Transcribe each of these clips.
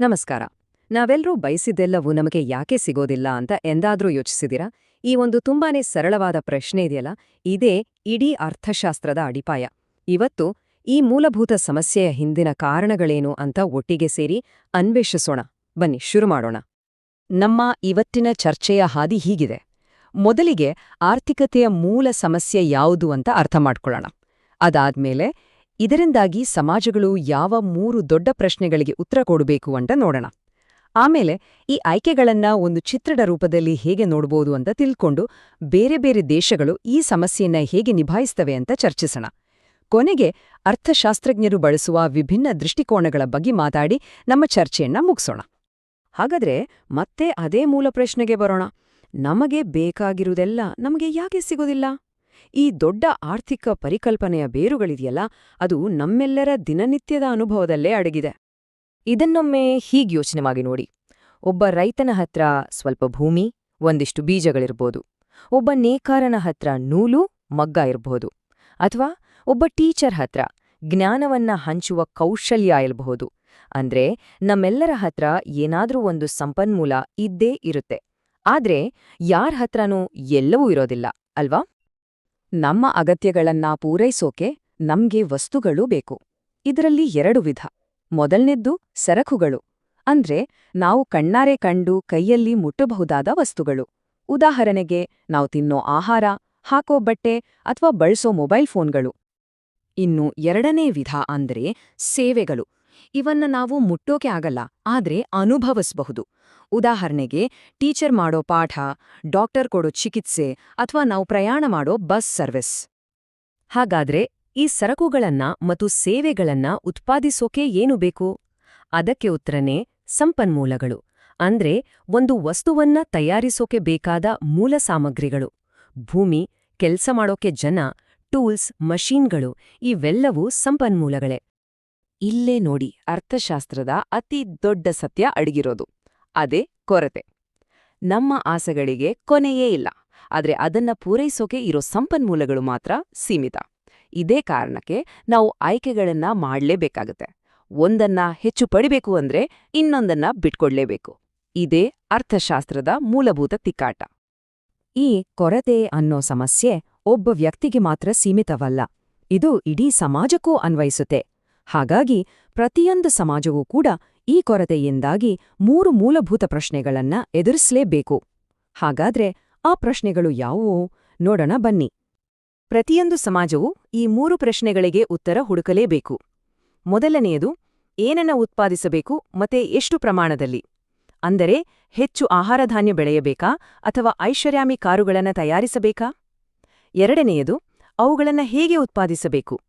ನಮಸ್ಕಾರ. ನಾವೆಲ್ಲರೂ ಬಯಸಿದ್ದೆಲ್ಲವೂ ನಮಗೆ ಯಾಕೆ ಸಿಗೋದಿಲ್ಲ ಅಂತ ಎಂದಾದರೂ ಯೋಚಿಸಿದಿರಾ ಈ ಒಂದು ತುಂಬಾನೇ ಸರಳವಾದ ಪ್ರಶ್ನೆ ಇದೆಯಲ್ಲ? ಇದೇ ಇಡೀ ಅರ್ಥಶಾಸ್ತ್ರದ ಅಡಿಪಾಯ. ಇವತ್ತು ಈ ಮೂಲಭೂತ ಸಮಸ್ಯೆಯ ಹಿಂದಿನ ಕಾರಣಗಳೇನು ಅಂತ ಒಟ್ಟಿಗೆ ಸೇರಿ ಅನ್ವೇಷಿಸೋಣ. ಬನ್ನಿ, ಶುರು ಮಾಡೋಣ. ನಮ್ಮ ಇವತ್ತಿನ ಚರ್ಚೆಯ ಹಾದಿ ಹೀಗಿದೆ. ಮೊದಲಿಗೆ ಆರ್ಥಿಕತೆಯ ಮೂಲ ಸಮಸ್ಯೆ ಯಾವುದು ಅಂತ ಅರ್ಥ ಮಾಡ್ಕೊಳ್ಳೋಣ. ಅದಾದ್ಮೇಲೆ ಇದರಿಂದಾಗಿ ಸಮಾಜಗಳು ಯಾವ ಮೂರು ದೊಡ್ಡ ಪ್ರಶ್ನೆಗಳಿಗೆ ಉತ್ತರ ಕೊಡಬೇಕು ಅಂತ ನೋಡೋಣ. ಆಮೇಲೆ ಈ ಆಯ್ಕೆಗಳನ್ನ ಒಂದು ಚಿತ್ರದ ರೂಪದಲ್ಲಿ ಹೇಗೆ ನೋಡ್ಬೋದು ಅಂತ ತಿಳ್ಕೊಂಡು ಬೇರೆ ಬೇರೆ ದೇಶಗಳು ಈ ಸಮಸ್ಯೆಯನ್ನ ಹೇಗೆ ನಿಭಾಯಿಸ್ತವೆ ಅಂತ ಚರ್ಚಿಸೋಣ. ಕೊನೆಗೆ ಅರ್ಥಶಾಸ್ತ್ರಜ್ಞರು ಬಳಸುವ ವಿಭಿನ್ನ ದೃಷ್ಟಿಕೋನಗಳ ಬಗ್ಗೆ ಮಾತಾಡಿ ನಮ್ಮ ಚರ್ಚೆಯನ್ನ ಮುಗಿಸೋಣ. ಹಾಗಾದ್ರೆ ಮತ್ತೆ ಅದೇ ಮೂಲ ಪ್ರಶ್ನೆಗೆ ಬರೋಣ. ನಮಗೆ ಬೇಕಾಗಿರುವುದೆಲ್ಲ ನಮಗೆ ಯಾಕೆ ಸಿಗೋದಿಲ್ಲ? ಈ ದೊಡ್ಡ ಆರ್ಥಿಕ ಪರಿಕಲ್ಪನೆಯ ಬೇರುಗಳಿದೆಯಲ್ಲ, ಅದು ನಮ್ಮೆಲ್ಲರ ದಿನನಿತ್ಯದ ಅನುಭವದಲ್ಲೇ ಅಡಗಿದೆ. ಇದನ್ನೊಮ್ಮೆ ಹೀಗೆ ಯೋಚನೆ ಮಾಡಿ ನೋಡಿ. ಒಬ್ಬ ರೈತನ ಹತ್ರ ಸ್ವಲ್ಪ ಭೂಮಿ, ಒಂದಿಷ್ಟು ಬೀಜಗಳಿರ್ಬೋದು. ಒಬ್ಬ ನೇಕಾರನ ಹತ್ರ ನೂಲು, ಮಗ್ಗ ಇರಬಹುದು ಅಥವಾ ಒಬ್ಬ ಟೀಚರ್ ಹತ್ರ ಜ್ಞಾನವನ್ನ ಹಂಚುವ ಕೌಶಲ್ಯ ಇರಬಹುದು. ಅಂದ್ರೆ ನಮ್ಮೆಲ್ಲರ ಹತ್ರ ಏನಾದ್ರೂ ಒಂದು ಸಂಪನ್ಮೂಲ ಇದ್ದೇ ಇರುತ್ತೆ. ಆದ್ರೆ ಯಾರ್ ಹತ್ರನೂ ಎಲ್ಲವೂ ಇರೋದಿಲ್ಲ, ಅಲ್ವಾ? ನಮ್ಮ ಅಗತ್ಯಗಳನ್ನ ಪೂರೈಸೋಕೆ ನಮ್ಗೆ ವಸ್ತುಗಳು ಬೇಕು. ಇದರಲ್ಲಿ ಎರಡು ವಿಧ. ಮೊದಲನೇದ್ದು ಸರಕುಗಳು. ಅಂದ್ರೆ ನಾವು ಕಣ್ಣಾರೆ ಕಂಡು ಕೈಯಲ್ಲಿ ಮುಟ್ಟಬಹುದಾದ ವಸ್ತುಗಳು. ಉದಾಹರಣೆಗೆ ನಾವು ತಿನ್ನೋ ಆಹಾರ, ಹಾಕೋ ಬಟ್ಟೆ ಅಥವಾ ಬಳಸೋ ಮೊಬೈಲ್ ಫೋನ್ಗಳು. ಇನ್ನು ಎರಡನೇ ವಿಧ ಅಂದ್ರೆ ಸೇವೆಗಳು. ಇವನ್ನ ನಾವು ಮುಟ್ಟೋಕೆ ಆಗಲ್ಲ, ಆದ್ರೆ ಅನುಭವಿಸಬಹುದು. ಉದಾಹರಣೆಗೆ, ಟೀಚರ್ ಮಾಡೋ ಪಾಠ, ಡಾಕ್ಟರ್ ಕೊಡೋ ಚಿಕಿತ್ಸೆ ಅಥವಾ ನಾವು ಪ್ರಯಾಣ ಮಾಡೋ ಬಸ್ ಸರ್ವಿಸ್. ಹಾಗಾದ್ರೆ, ಈ ಸರಕುಗಳನ್ನ ಮತ್ತು ಸೇವೆಗಳನ್ನ ಉತ್ಪಾದಿಸೋಕೆ ಏನು ಬೇಕು? ಅದಕ್ಕೆ ಉತ್ತರನೇ, ಸಂಪನ್ಮೂಲಗಳು. ಅಂದ್ರೆ, ಒಂದು ವಸ್ತುವನ್ನ ತಯಾರಿಸೋಕೆ ಬೇಕಾದ ಮೂಲ ಸಾಮಗ್ರಿಗಳು. ಭೂಮಿ, ಕೆಲಸ ಮಾಡೋಕೆ ಜನ, ಟೂಲ್ಸ್, ಮಷೀನ್ಗಳು, ಇವೆಲ್ಲವೂ ಸಂಪನ್ಮೂಲಗಳೇ. ಇಲ್ಲೇ ನೋಡಿ ಅರ್ಥಶಾಸ್ತ್ರದ ಅತಿ ದೊಡ್ಡ ಸತ್ಯ ಅಡಗಿರೋದು. ಅದೇ ಕೊರತೆ. ನಮ್ಮ ಆಸೆಗಳಿಗೆ ಕೊನೆಯೇ ಇಲ್ಲ. ಆದರೆ ಅದನ್ನ ಪೂರೈಸೋಕೆ ಇರೋ ಸಂಪನ್ಮೂಲಗಳು ಮಾತ್ರ ಸೀಮಿತ. ಇದೇ ಕಾರಣಕ್ಕೆ ನಾವು ಆಯ್ಕೆಗಳನ್ನ ಮಾಡ್ಲೇಬೇಕಾಗತ್ತೆ. ಒಂದನ್ನ ಹೆಚ್ಚು ಪಡಿಬೇಕು ಅಂದ್ರೆ ಇನ್ನೊಂದನ್ನ ಬಿಟ್ಕೊಡ್ಲೇಬೇಕು. ಇದೇ ಅರ್ಥಶಾಸ್ತ್ರದ ಮೂಲಭೂತ ತಿಕ್ಕಾಟ. ಈ ಕೊರತೆ ಅನ್ನೋ ಸಮಸ್ಯೆ ಒಬ್ಬ ವ್ಯಕ್ತಿಗೆ ಮಾತ್ರ ಸೀಮಿತವಲ್ಲ. ಇದು ಇಡೀ ಸಮಾಜಕ್ಕೂ ಅನ್ವಯಿಸುತ್ತೆ. ಹಾಗಾಗಿ ಪ್ರತಿಯೊಂದು ಸಮಾಜವೂ ಕೂಡ ಈ ಕೊರತೆಯಿಂದಾಗಿ ಮೂರು ಮೂಲಭೂತ ಪ್ರಶ್ನೆಗಳನ್ನ ಎದುರಿಸಲೇಬೇಕು. ಹಾಗಾದ್ರೆ ಆ ಪ್ರಶ್ನೆಗಳು ಯಾವುವು? ನೋಡೋಣ ಬನ್ನಿ. ಪ್ರತಿಯೊಂದು ಸಮಾಜವು ಈ ಮೂರು ಪ್ರಶ್ನೆಗಳಿಗೆ ಉತ್ತರ ಹುಡುಕಲೇಬೇಕು. ಮೊದಲನೆಯದು, ಏನನ್ನ ಉತ್ಪಾದಿಸಬೇಕು ಮತ್ತೆ ಎಷ್ಟು ಪ್ರಮಾಣದಲ್ಲಿ? ಅಂದರೆ ಹೆಚ್ಚು ಆಹಾರಧಾನ್ಯ ಬೆಳೆಯಬೇಕಾ ಅಥವಾ ಐಶ್ವರ್ಯಾಮಿ ಕಾರುಗಳನ್ನು ತಯಾರಿಸಬೇಕಾ? ಎರಡನೆಯದು, ಅವುಗಳನ್ನು ಹೇಗೆ ಉತ್ಪಾದಿಸಬೇಕು?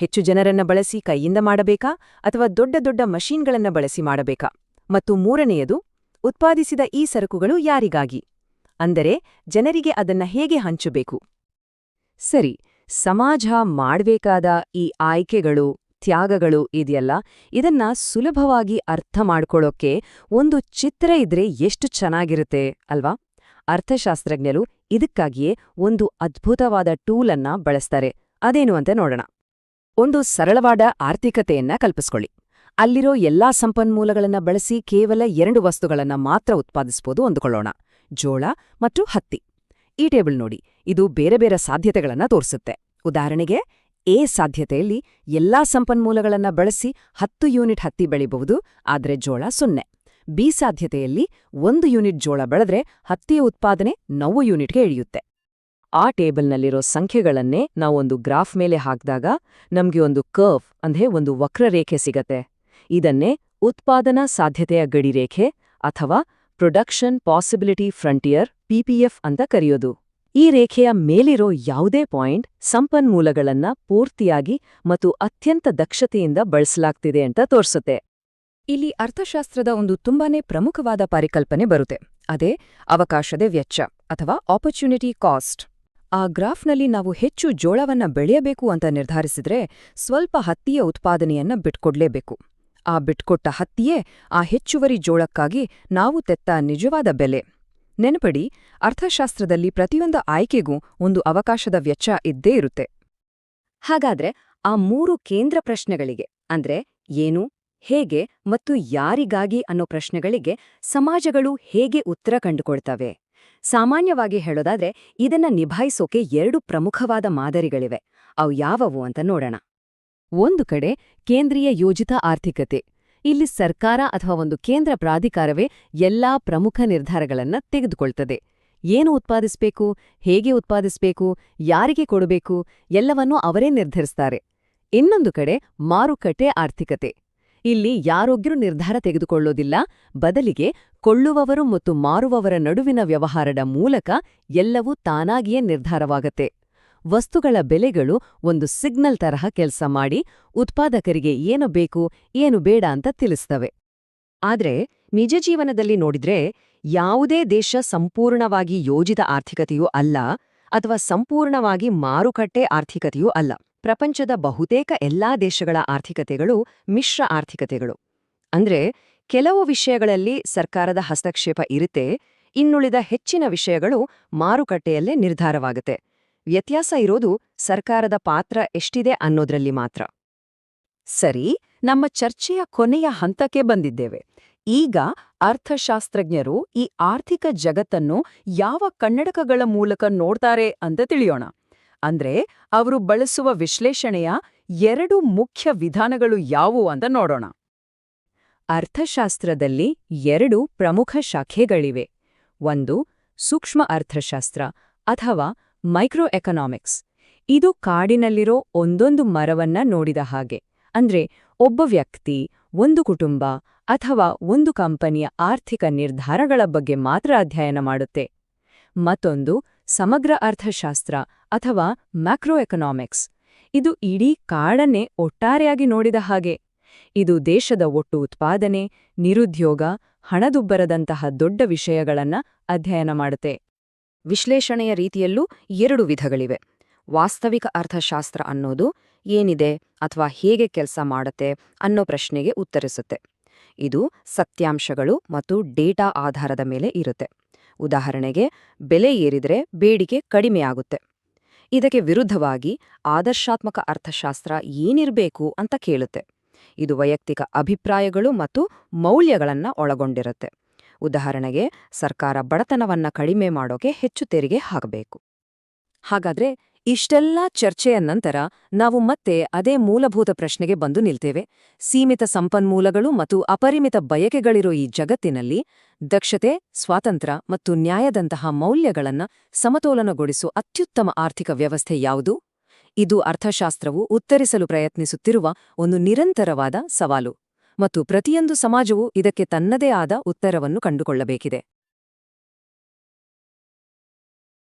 ಹೆಚ್ಚು ಜನರನ್ನ ಬಳಸಿ ಕೈಯಿಂದ ಮಾಡಬೇಕಾ ಅಥವಾ ದೊಡ್ಡ ದೊಡ್ಡ ಮಷೀನ್ಗಳನ್ನ ಬಳಸಿ ಮಾಡಬೇಕಾ? ಮತ್ತು ಮೂರನೆಯದು, ಉತ್ಪಾದಿಸಿದ ಈ ಸರಕುಗಳು ಯಾರಿಗಾಗಿ? ಅಂದರೆ ಜನರಿಗೆ ಅದನ್ನ ಹೇಗೆ ಹಂಚಬೇಕು? ಸರಿ, ಸಮಾಜ ಮಾಡಬೇಕಾದ ಈ ಆಯ್ಕೆಗಳು, ತ್ಯಾಗಗಳು ಇದೆಯಲ್ಲ, ಇದನ್ನ ಸುಲಭವಾಗಿ ಅರ್ಥ ಮಾಡ್ಕೊಳ್ಳೋಕೆ ಒಂದು ಚಿತ್ರ ಇದ್ರೆ ಎಷ್ಟು ಚೆನ್ನಾಗಿರುತ್ತೆ, ಅಲ್ವಾ? ಅರ್ಥಶಾಸ್ತ್ರಜ್ಞರು ಇದಕ್ಕಾಗಿಯೇ ಒಂದು ಅದ್ಭುತವಾದ ಟೂಲನ್ನ ಬಳಸ್ತಾರೆ. ಅದೇನು ಅಂತ ನೋಡೋಣ. ಒಂದು ಸರಳವಾದ ಆರ್ಥಿಕತೆಯನ್ನ ಕಲ್ಪಿಸ್ಕೊಳ್ಳಿ. ಅಲ್ಲಿರೋ ಎಲ್ಲಾ ಸಂಪನ್ಮೂಲಗಳನ್ನ ಬಳಸಿ ಕೇವಲ ಎರಡು ವಸ್ತುಗಳನ್ನ ಮಾತ್ರ ಉತ್ಪಾದಿಸಬಹುದು ಅಂದುಕೊಳ್ಳೋಣ. ಜೋಳ ಮತ್ತು ಹತ್ತಿ. ಈ ಟೇಬಲ್ ನೋಡಿ, ಇದು ಬೇರೆ ಬೇರೆ ಸಾಧ್ಯತೆಗಳನ್ನ ತೋರಿಸುತ್ತೆ. ಉದಾಹರಣೆಗೆ, ಎ ಸಾಧ್ಯತೆಯಲ್ಲಿ ಎಲ್ಲಾ ಸಂಪನ್ಮೂಲಗಳನ್ನ ಬಳಸಿ ಹತ್ತು ಯೂನಿಟ್ ಹತ್ತಿ ಬೆಳಿಬಹುದು, ಆದರೆ ಜೋಳ ಸೊನ್ನೆ. ಬಿ ಸಾಧ್ಯತೆಯಲ್ಲಿ ಒಂದು ಯೂನಿಟ್ ಜೋಳ ಬೆಳೆದ್ರೆ ಹತ್ತಿಯ ಉತ್ಪಾದನೆ ನವ್ವು ಯೂನಿಟ್ಗೆ ಇಳಿಯುತ್ತೆ. ಆ ಟೇಬಲ್ನಲ್ಲಿರೋ ಸಂಖ್ಯೆಗಳನ್ನೇ ನಾವೊಂದು ಗ್ರಾಫ್ ಮೇಲೆ ಹಾಕಿದಾಗ ನಮಗೆ ಒಂದು ಕರ್ವ್ ಅಂದ್ರೆ ಒಂದು ವಕ್ರರೇಖೆ ಸಿಗತ್ತೆ. ಇದನ್ನೇ ಉತ್ಪಾದನಾ ಸಾಧ್ಯತೆಯ ಗಡಿರೇಖೆ ಅಥವಾ ಪ್ರೊಡಕ್ಷನ್ ಪಾಸಿಬಿಲಿಟಿ ಫ್ರಂಟಿಯರ್ ಪಿಪಿಎಫ್ ಅಂತ ಕರೆಯೋದು. ಈ ರೇಖೆಯ ಮೇಲಿರೋ ಯಾವುದೇ ಪಾಯಿಂಟ್ ಸಂಪನ್ಮೂಲಗಳನ್ನ ಪೂರ್ತಿಯಾಗಿ ಮತ್ತು ಅತ್ಯಂತ ದಕ್ಷತೆಯಿಂದ ಬಳಸಲಾಗ್ತಿದೆ ಅಂತ ತೋರಿಸುತ್ತೆ. ಇಲ್ಲಿ ಅರ್ಥಶಾಸ್ತ್ರದ ಒಂದು ತುಂಬಾನೇ ಪ್ರಮುಖವಾದ ಪರಿಕಲ್ಪನೆ ಬರುತ್ತೆ. ಅದೇ ಅವಕಾಶದ ವೆಚ್ಚ ಅಥವಾ ಆಪರ್ಚುನಿಟಿ ಕಾಸ್ಟ್ ಆ ಗ್ರಾಫ್ನಲ್ಲಿ ನಾವು ಹೆಚ್ಚು ಜೋಳವನ್ನ ಬೆಳೆಯಬೇಕು ಅಂತ ನಿರ್ಧರಿಸಿದ್ರೆ ಸ್ವಲ್ಪ ಹತ್ತಿಯ ಉತ್ಪಾದನೆಯನ್ನ ಬಿಟ್ಕೊಡ್ಲೇಬೇಕು. ಆ ಬಿಟ್ಕೊಟ್ಟ ಹತ್ತಿಯೇ ಆ ಹೆಚ್ಚುವರಿ ಜೋಳಕ್ಕಾಗಿ ನಾವು ತೆತ್ತ ನಿಜವಾದ ಬೆಲೆ. ನೆನಪಡಿ, ಅರ್ಥಶಾಸ್ತ್ರದಲ್ಲಿ ಪ್ರತಿಯೊಂದು ಆಯ್ಕೆಗೂ ಒಂದು ಅವಕಾಶದ ವೆಚ್ಚ ಇದ್ದೇ ಇರುತ್ತೆ. ಹಾಗಾದ್ರೆ ಆ ಮೂರು ಕೇಂದ್ರ ಪ್ರಶ್ನೆಗಳಿಗೆ, ಅಂದ್ರೆ ಏನು, ಹೇಗೆ ಮತ್ತು ಯಾರಿಗಾಗಿ ಅನ್ನೋ ಪ್ರಶ್ನೆಗಳಿಗೆ ಸಮಾಜಗಳು ಹೇಗೆ ಉತ್ತರ ಕಂಡುಕೊಳ್ತವೆ? ಸಾಮಾನ್ಯವಾಗಿ ಹೇಳೋದಾದ್ರೆ, ಇದನ್ನ ನಿಭಾಯಿಸೋಕೆ ಎರಡು ಪ್ರಮುಖವಾದ ಮಾದರಿಗಳಿವೆ. ಅವು ಯಾವವು ಅಂತ ನೋಡೋಣ. ಒಂದು ಕಡೆ ಕೇಂದ್ರೀಯ ಯೋಜಿತ ಆರ್ಥಿಕತೆ. ಇಲ್ಲಿ ಸರ್ಕಾರ ಅಥವಾ ಒಂದು ಕೇಂದ್ರ ಪ್ರಾಧಿಕಾರವೇ ಎಲ್ಲಾ ಪ್ರಮುಖ ನಿರ್ಧಾರಗಳನ್ನ ತೆಗೆದುಕೊಳ್ತದೆ. ಏನು ಉತ್ಪಾದಿಸಬೇಕು, ಹೇಗೆ ಉತ್ಪಾದಿಸಬೇಕು, ಯಾರಿಗೆ ಕೊಡಬೇಕು, ಎಲ್ಲವನ್ನೂ ಅವರೇ ನಿರ್ಧರಿಸ್ತಾರೆ. ಇನ್ನೊಂದು ಕಡೆ ಮಾರುಕಟ್ಟೆ ಆರ್ಥಿಕತೆ. ಇಲ್ಲಿ ಯಾರೊಬ್ಬರೂ ನಿರ್ಧಾರ ತೆಗೆದುಕೊಳ್ಳೋದಿಲ್ಲ. ಬದಲಿಗೆ ಕೊಳ್ಳುವವರು ಮತ್ತು ಮಾರುವವರ ನಡುವಿನ ವ್ಯವಹಾರದ ಮೂಲಕ ಎಲ್ಲವೂ ತಾನಾಗಿಯೇ ನಿರ್ಧಾರವಾಗತ್ತೆ. ವಸ್ತುಗಳ ಬೆಲೆಗಳು ಒಂದು ಸಿಗ್ನಲ್ ತರಹ ಕೆಲಸ ಮಾಡಿ ಉತ್ಪಾದಕರಿಗೆ ಏನು ಬೇಕು, ಏನು ಬೇಡ ಅಂತ ತಿಳಿಸ್ತವೆ. ಆದ್ರೆ ನಿಜ ಜೀವನದಲ್ಲಿ ನೋಡಿದ್ರೆ ಯಾವುದೇ ದೇಶ ಸಂಪೂರ್ಣವಾಗಿ ಯೋಜಿತ ಆರ್ಥಿಕತೆಯೂ ಅಲ್ಲ ಅಥವಾ ಸಂಪೂರ್ಣವಾಗಿ ಮಾರುಕಟ್ಟೆ ಆರ್ಥಿಕತೆಯೂ ಅಲ್ಲ. ಪ್ರಪಂಚದ ಬಹುತೇಕ ಎಲ್ಲಾ ದೇಶಗಳ ಆರ್ಥಿಕತೆಗಳು ಮಿಶ್ರ ಆರ್ಥಿಕತೆಗಳು. ಅಂದ್ರೆ, ಕೆಲವು ವಿಷಯಗಳಲ್ಲಿ ಸರ್ಕಾರದ ಹಸ್ತಕ್ಷೇಪ ಇರುತ್ತೆ, ಇನ್ನುಳಿದ ಹೆಚ್ಚಿನ ವಿಷಯಗಳು ಮಾರುಕಟ್ಟೆಯಲ್ಲೇ ನಿರ್ಧಾರವಾಗುತ್ತೆ. ವ್ಯತ್ಯಾಸ ಇರೋದು ಸರ್ಕಾರದ ಪಾತ್ರ ಎಷ್ಟಿದೆ ಅನ್ನೋದ್ರಲ್ಲಿ ಮಾತ್ರ. ಸರಿ, ನಮ್ಮ ಚರ್ಚೆಯ ಕೊನೆಯ ಹಂತಕ್ಕೆ ಬಂದಿದ್ದೇವೆ. ಈಗ ಅರ್ಥಶಾಸ್ತ್ರಜ್ಞರು ಈ ಆರ್ಥಿಕ ಜಗತ್ತನ್ನು ಯಾವ ಕನ್ನಡಕಗಳ ಮೂಲಕ ನೋಡ್ತಾರೆ ಅಂತ ತಿಳಿಯೋಣ. ಅಂದ್ರೆ ಅವರು ಬಳಸುವ ವಿಶ್ಲೇಷಣೆಯ ಎರಡು ಮುಖ್ಯ ವಿಧಾನಗಳು ಯಾವುವು ಅಂತ ನೋಡೋಣ. ಅರ್ಥಶಾಸ್ತ್ರದಲ್ಲಿ ಎರಡು ಪ್ರಮುಖ ಶಾಖೆಗಳಿವೆ. ಒಂದು, ಸೂಕ್ಷ್ಮ ಅರ್ಥಶಾಸ್ತ್ರ ಅಥವಾ ಮೈಕ್ರೋ ಎಕನಾಮಿಕ್ಸ್ ಇದು ಕಾಡಿನಲ್ಲಿರೋ ಒಂದೊಂದು ಮರವನ್ನ ನೋಡಿದ ಹಾಗೆ. ಅಂದ್ರೆ ಒಬ್ಬ ವ್ಯಕ್ತಿ, ಒಂದು ಕುಟುಂಬ ಅಥವಾ ಒಂದು ಕಂಪನಿಯ ಆರ್ಥಿಕ ನಿರ್ಧಾರಗಳ ಬಗ್ಗೆ ಮಾತ್ರ ಅಧ್ಯಯನ ಮಾಡುತ್ತೆ. ಮತ್ತೊಂದು, ಸಮಗ್ರ ಅರ್ಥಶಾಸ್ತ್ರ ಅಥವಾ ಮ್ಯಾಕ್ರೋ ಎಕನಾಮಿಕ್ಸ್ ಇದು ಇಡೀ ಕಾಡನ್ನೇ ಒಟ್ಟಾರೆಯಾಗಿ ನೋಡಿದ ಹಾಗೆ. ಇದು ದೇಶದ ಒಟ್ಟು ಉತ್ಪಾದನೆ, ನಿರುದ್ಯೋಗ, ಹಣದುಬ್ಬರದಂತಹ ದೊಡ್ಡ ವಿಷಯಗಳನ್ನ ಅಧ್ಯಯನ ಮಾಡುತ್ತೆ. ವಿಶ್ಲೇಷಣೆಯ ರೀತಿಯಲ್ಲೂ ಎರಡು ವಿಧಗಳಿವೆ. ವಾಸ್ತವಿಕ ಅರ್ಥಶಾಸ್ತ್ರ ಅನ್ನೋದು ಏನಿದೆ ಅಥವಾ ಹೇಗೆ ಕೆಲಸ ಮಾಡುತ್ತೆ ಅನ್ನೋ ಪ್ರಶ್ನೆಗೆ ಉತ್ತರಿಸುತ್ತೆ. ಇದು ಸತ್ಯಾಂಶಗಳು ಮತ್ತು ಡೇಟಾ ಆಧಾರದ ಮೇಲೆ ಇರುತ್ತೆ. ಉದಾಹರಣೆಗೆ, ಬೆಲೆ ಏರಿದ್ರೆ ಬೇಡಿಕೆ ಕಡಿಮೆಯಾಗುತ್ತೆ. ಇದಕ್ಕೆ ವಿರುದ್ಧವಾಗಿ ಆದರ್ಶಾತ್ಮಕ ಅರ್ಥಶಾಸ್ತ್ರ ಏನಿರಬೇಕು ಅಂತ ಕೇಳುತ್ತೆ. ಇದು ವೈಯಕ್ತಿಕ ಅಭಿಪ್ರಾಯಗಳು ಮತ್ತು ಮೌಲ್ಯಗಳನ್ನ ಒಳಗೊಂಡಿರುತ್ತೆ. ಉದಾಹರಣೆಗೆ, ಸರ್ಕಾರ ಬಡತನವನ್ನ ಕಡಿಮೆ ಮಾಡೋಕೆ ಹೆಚ್ಚು ತೆರಿಗೆ ಹಾಕಬೇಕು. ಹಾಗಾದ್ರೆ ಇಷ್ಟೆಲ್ಲಾ ಚರ್ಚೆಯ ನಂತರ ನಾವು ಮತ್ತೆ ಅದೇ ಮೂಲಭೂತ ಪ್ರಶ್ನೆಗೆ ಬಂದು ನಿಲ್ತೇವೆ. ಸೀಮಿತ ಸಂಪನ್ಮೂಲಗಳು ಮತ್ತು ಅಪರಿಮಿತ ಬಯಕೆಗಳಿರೋ ಈ ಜಗತ್ತಿನಲ್ಲಿ ದಕ್ಷತೆ, ಸ್ವಾತಂತ್ರ್ಯ ಮತ್ತು ನ್ಯಾಯದಂತಹ ಮೌಲ್ಯಗಳನ್ನ ಸಮತೋಲನಗೊಳಿಸುವ ಅತ್ಯುತ್ತಮ ಆರ್ಥಿಕ ವ್ಯವಸ್ಥೆ ಯಾವುದು? ಇದು ಅರ್ಥಶಾಸ್ತ್ರವು ಉತ್ತರಿಸಲು ಪ್ರಯತ್ನಿಸುತ್ತಿರುವ ಒಂದು ನಿರಂತರವಾದ ಸವಾಲು ಮತ್ತು ಪ್ರತಿಯೊಂದು ಸಮಾಜವು ಇದಕ್ಕೆ ತನ್ನದೇ ಆದ ಉತ್ತರವನ್ನು ಕಂಡುಕೊಳ್ಳಬೇಕಿದೆ.